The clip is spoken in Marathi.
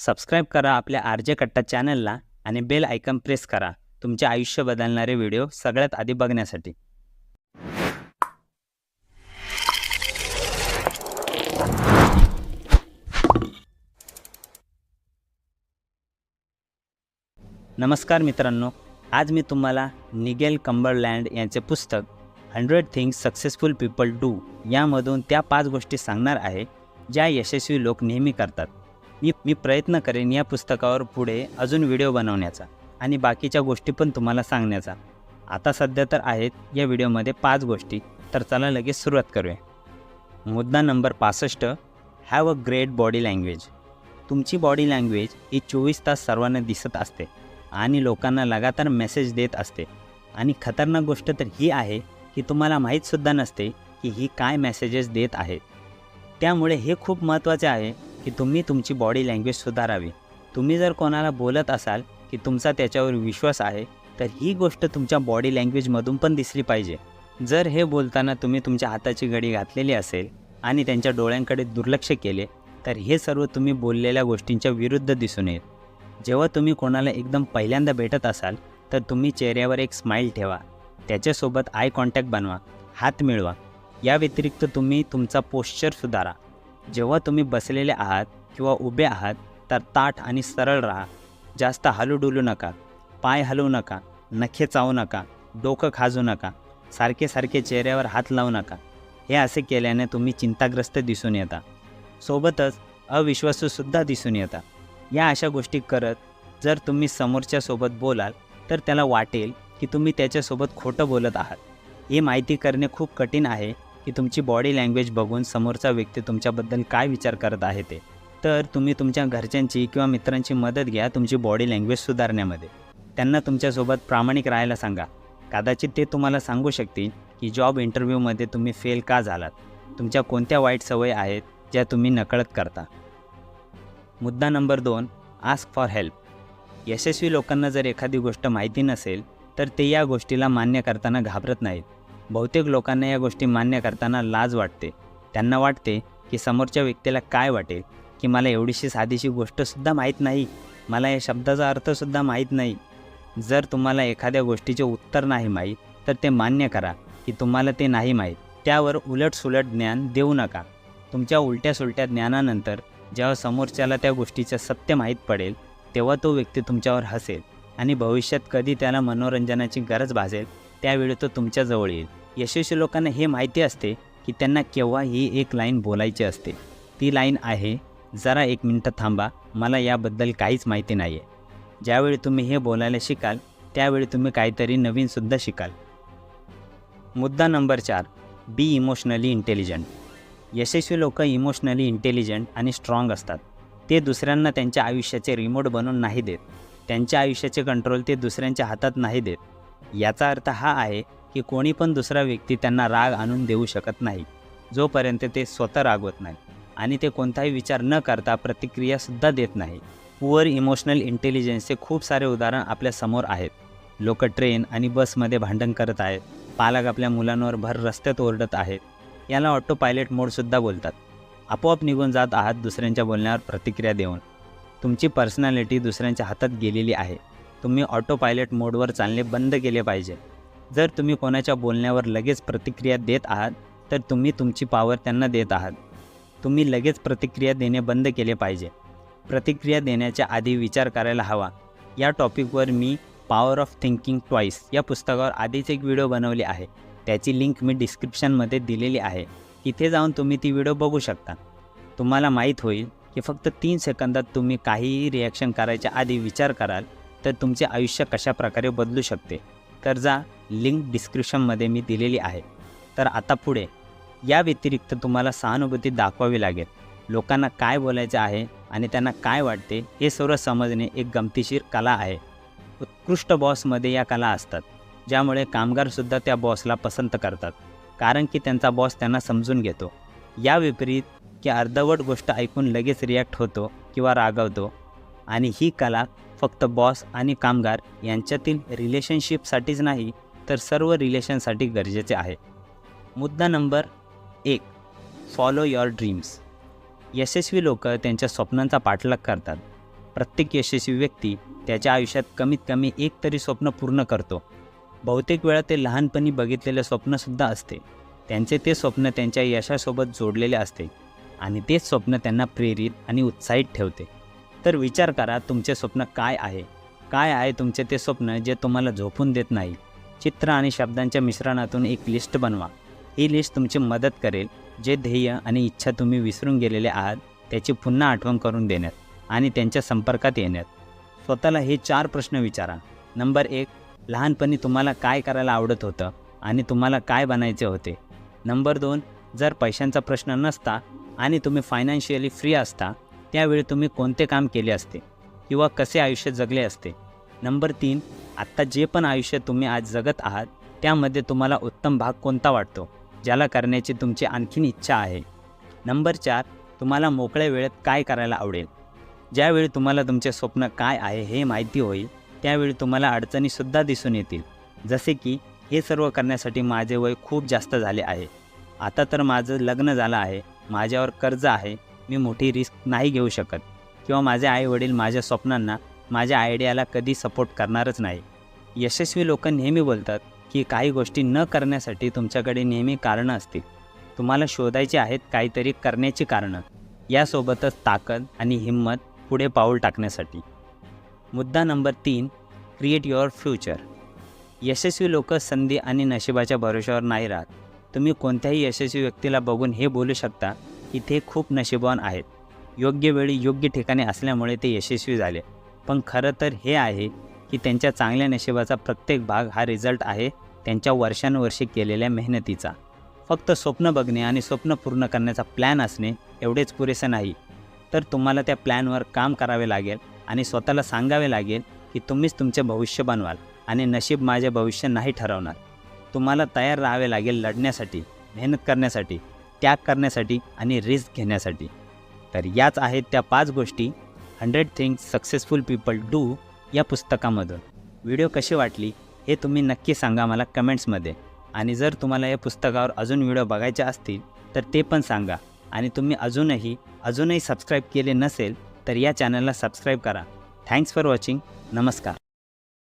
सबस्क्राईब करा आपल्या आर जे कट्टा चॅनलला आणि बेल आयकन प्रेस करा तुमचे आयुष्य बदलणारे व्हिडिओ सगळ्यात आधी बघण्यासाठी. नमस्कार मित्रांनो आज मी तुम्हाला निगेल कंबरलँड यांचे पुस्तक hundred things successful people do यामधून त्या पाच गोष्टी सांगणार आहे ज्या यशस्वी लोक नेहमी करतात. मी मी प्रयत्न करेन या पुस्तकावर पुढे अजून व्हिडिओ बनवण्याचा आणि बाकीच्या गोष्टी पण तुम्हाला सांगण्याचा. आता सध्या तर आहेत या व्हिडिओमध्ये पाच गोष्टी तर चला लगेच सुरुवात करूया. मुद्दा नंबर पासष्ट have a great body language तुमची बॉडी लँग्वेज ही चोवीस तास सर्वांना दिसत असते आणि लोकांना लगातार मेसेज देत असते. आणि खतरनाक गोष्ट तर ही आहे की तुम्हाला माहीतसुद्धा नसते की ही काय मेसेजेस देत आहेत त्यामुळे हे खूप महत्त्वाचे आहे की तुम्ही तुमची बॉडी लँग्वेज सुधारावी. तुम्ही जर कोणाला बोलत असाल की तुमचा त्याच्यावर विश्वास आहे तर ही गोष्ट तुमच्या बॉडी लँग्वेजमधून पण दिसली पाहिजे. जर हे बोलताना तुम्ही तुमच्या हाताची घडी घातलेली असेल आणि त्यांच्या डोळ्यांकडे दुर्लक्ष केले तर हे सर्व तुम्ही बोललेल्या गोष्टींच्या विरुद्ध दिसून येईल. जेव्हा तुम्ही कोणाला एकदम पहिल्यांदा भेटत असाल तर तुम्ही चेहऱ्यावर एक स्माईल ठेवा. त्याच्यासोबत आय कॉन्टॅक्ट बनवा. हात मिळवा. या व्यतिरिक्त तुम्ही तुमचा पोश्चर सुधारा. जेव्हा तुम्ही बसलेले आहात किंवा उभे आहात तर ताठ आणि सरळ राहा. जास्त हलूडुलू नका. पाय हलवू नका. नखे चावू नका. डोकं खाजू नका. सारखे सारखे चेहऱ्यावर हात लावू नका. हे असे केल्याने तुम्ही चिंताग्रस्त दिसून येता. सोबतच अविश्वासूसुद्धा दिसून येता. या अशा गोष्टी करत जर तुम्ही समोरच्यासोबत बोलाल तर त्याला वाटेल की तुम्ही त्याच्यासोबत खोटं बोलत आहात. हे माहिती करणे खूप कठीण आहे की तुमची बॉडी लँग्वेज बघून समोरचा व्यक्ती तुमच्याबद्दल काय विचार करत आहे ते. तर तुम्ही तुमच्या घरच्यांची किंवा मित्रांची मदत घ्या तुमची बॉडी लँग्वेज सुधारण्यामध्ये. त्यांना तुमच्यासोबत प्रामाणिक राहायला सांगा. कदाचित ते तुम्हाला सांगू शकतील की जॉब इंटरव्ह्यूमध्ये तुम्ही फेल का झालात? तुमच्या कोणत्या वाईट सवयी आहेत ज्या तुम्ही नकळत करता? मुद्दा नंबर दोन आस्क फॉर हेल्प यशस्वी लोकांना जर एखादी गोष्ट माहिती नसेल तर ते या गोष्टीला मान्य करताना घाबरत नाहीत. बहुतेक लोकांना या गोष्टी मान्य करताना लाज वाटते. त्यांना वाटते की समोरच्या व्यक्तीला काय वाटेल? की मला एवढीशी साधीशी गोष्टसुद्धा माहीत नाही. मला या शब्दाचा अर्थसुद्धा माहीत नाही. जर तुम्हाला एखाद्या गोष्टीचे उत्तर नाही माहीत तर ते मान्य करा की तुम्हाला ते नाही माहीत. त्यावर उलटसुलट ज्ञान देऊ नका. तुमच्या उलट्या सुलट्या ज्ञानानंतर जेव्हा समोरच्याला त्या गोष्टीचं सत्य माहीत पडेल तेव्हा तो व्यक्ती तुमच्यावर हसेल आणि भविष्यात कधी त्याला मनोरंजनाची गरज भासेल त्यावेळी तो तुमच्याजवळ येईल. यशस्वी लोकांना हे माहिती असते की त्यांना केव्हा ही एक लाईन बोलायची असते. ती लाईन आहे जरा एक मिनटं थांबा मला याबद्दल काहीच माहिती नाही आहे ज्यावेळी तुम्ही हे बोलायला शिकाल त्यावेळी तुम्ही काहीतरी नवीनसुद्धा शिकाल. मुद्दा नंबर चार बी इमोशनली इंटेलिजंट. यशस्वी लोक इमोशनली इंटेलिजंट आणि स्ट्रॉंग असतात. ते दुसऱ्यांना त्यांच्या आयुष्याचे रिमोट बनवून नाही देत. त्यांच्या आयुष्याचे कंट्रोल ते दुसऱ्यांच्या हातात नाही देत. याचा अर्थ हा आहे की कोणी पण दुसरा व्यक्ती त्यांना राग आणून देऊ शकत नाही. जोपर्यंत ते स्वतः रागवत नाही आणि ते कोणताही विचार न करता प्रतिक्रियासुद्धा देत नाही. पुअर इमोशनल इंटेलिजन्सचे खूप सारे उदाहरण आपल्यासमोर आहेत. लोक ट्रेन आणि बसमध्ये भांडण करत आहेत. पालक आपल्या मुलांवर भर रस्त्यात ओरडत आहेत. याला ऑटो पायलट मोडसुद्धा बोलतात. आपोआप निघून जात आहात दुसऱ्यांच्या बोलण्यावर प्रतिक्रिया देऊन. तुमची पर्सनॅलिटी दुसऱ्यांच्या हातात गेलेली आहे. तुम्ही ऑटो पायलट मोडवर चालणे बंद केले पाहिजे. जर तुम्ही कोणाच्या बोलण्यावर लगेच प्रतिक्रिया देत आहात तर तुम्ही तुमची पावर त्यांना देत आहात. तुम्ही लगेच प्रतिक्रिया देणे बंद केले पाहिजे. प्रतिक्रिया देण्याच्या आधी विचार करायला हवा. या टॉपिकवर मी पॉवर ऑफ थिंकिंग ट्वाईस या पुस्तकावर आधीच एक व्हिडिओ बनवली आहे. त्याची लिंक मी डिस्क्रिप्शनमध्ये दिलेली आहे. तिथे जाऊन तुम्ही ती व्हिडिओ बघू शकता. तुम्हाला माहीत होईल की फक्त तीन सेकंदात तुम्ही काहीही रिॲक्शन करायच्या आधी विचार कराल तर तुमचे आयुष्य कशाप्रकारे बदलू शकते. तर जा लिंक डिस्क्रिप्शनमध्ये मी दिलेली आहे. तर आता पुढे या व्यतिरिक्त तुम्हाला सहानुभूती दाखवावी लागेल. लोकांना काय बोलायचं आहे आणि त्यांना काय वाटते हे सर्व समजणे एक गमतीशीर कला आहे. उत्कृष्ट बॉसमध्ये या कला असतात ज्यामुळे कामगारसुद्धा त्या बॉसला पसंत करतात कारण की त्यांचा बॉस त्यांना समजून घेतो. या विपरीत की अर्धवट गोष्ट ऐकून लगेच रिॲक्ट होतो किंवा रागवतो. आणि ही कला फक्त बॉस आणि कामगार यांच्यातील रिलेशनशिपसाठीच नाही तर सर्व रिलेशनसाठी गरजेचे आहे. मुद्दा नंबर एक फॉलो युअर ड्रीम्स यशस्वी लोक त्यांच्या स्वप्नांचा पाठलाग करतात. प्रत्येक यशस्वी व्यक्ती त्याच्या आयुष्यात कमीत कमी एक तरी स्वप्न पूर्ण करतो. बहुतेक वेळा ते लहानपणी बघितलेले स्वप्नसुद्धा असते. त्यांचे ते स्वप्न त्यांच्या यशासोबत जोडलेले असते आणि तेच स्वप्न त्यांना प्रेरित आणि उत्साहित ठेवते. तर विचार करा तुमचे स्वप्न काय आहे? काय आहे तुमचे ते स्वप्न जे तुम्हाला झोपून देत नाही? चित्र आणि शब्दांच्या मिश्रणातून एक लिस्ट बनवा. ही लिस्ट तुमची मदत करेल. जे ध्येय आणि इच्छा तुम्ही विसरून गेलेले आहात त्याची पुन्हा आठवण करून देण्यात आणि त्यांच्या संपर्कात येण्यात. स्वतःला हे चार प्रश्न विचारा. नंबर एक लहानपणी तुम्हाला काय करायला आवडत होतं आणि तुम्हाला काय बनायचे होते? नंबर दोन जर पैशांचा प्रश्न नसता आणि तुम्ही फायनान्शियली फ्री असता त्यावेळी तुम्ही कोणते काम केले असते? किंवा कसे आयुष्य जगले असते? नंबर तीन आत्ता जे पण आयुष्य तुम्ही आज जगत आहात त्यामध्ये तुम्हाला उत्तम भाग कोणता वाटतो? ज्याला करण्याची तुमची आणखीन इच्छा आहे. नंबर चार तुम्हाला मोकळ्या वेळेत काय करायला आवडेल? ज्यावेळी तुम्हाला तुमचे स्वप्न काय आहे हे माहिती होईल त्यावेळी तुम्हाला अडचणीसुद्धा दिसून येतील. जसे की हे सर्व करण्यासाठी माझे वय खूप जास्त झाले आहे. आता तर माझं लग्न झालं आहे माझ्यावर कर्ज आहे मी मोठी रिस्क नाही घेऊ शकत. किंवा माझे आईवडील माझ्या स्वप्नांना माझ्या आयडियाला कधी सपोर्ट करणारच नाही. यशस्वी लोक नेहमी बोलतात की काही गोष्टी न करण्यासाठी तुमच्याकडे नेहमी कारणं असतील. तुम्हाला शोधायची आहेत काहीतरी करण्याची कारणं. यासोबतच ताकद आणि हिंमत पुढे पाऊल टाकण्यासाठी. मुद्दा नंबर तीन क्रिएट युअर फ्युचर यशस्वी लोक संधी आणि नशिबाच्या भरोश्यावर नाही राहत. तुम्ही कोणत्याही यशस्वी व्यक्तीला बघून हे बोलू शकता की ते खूप नशिबवान आहेत. योग्य वेळी योग्य ठिकाणी असल्यामुळे ते यशस्वी झाले. पण खरं तर हे आहे की त्यांच्या चांगल्या नशिबाचा प्रत्येक भाग हा रिझल्ट आहे त्यांच्या वर्षानुवर्षे केलेल्या मेहनतीचा. फक्त स्वप्न बघणे आणि स्वप्न पूर्ण करण्याचा प्लॅन असणे एवढेच पुरेसे नाही. तर तुम्हाला त्या प्लॅनवर काम करावे लागेल आणि स्वतःला सांगावे लागेल की तुम्हीच तुमचे भविष्य बनवाल आणि नशीब माझे भविष्य नाही ठरवणार. तुम्हाला तयार राहावे लागेल लढण्यासाठी मेहनत करण्यासाठी त्याग करण्यासाठी आणि रिस्क घेण्यासाठी. तर याच आहेत त्या पाच गोष्टी hundred things successful people do या पुस्तकामधून. व्हिडिओ कशी वाटली हे तुम्ही नक्की सांगा मला कमेंट्समध्ये. आणि जर तुम्हाला या पुस्तकावर अजून व्हिडिओ बघायचे असतील तर ते पण सांगा. आणि तुम्ही अजूनही अजूनही सबस्क्राईब केले नसेल तर या चॅनलला सबस्क्राईब करा. थँक्स फॉर वॉचिंग नमस्कार.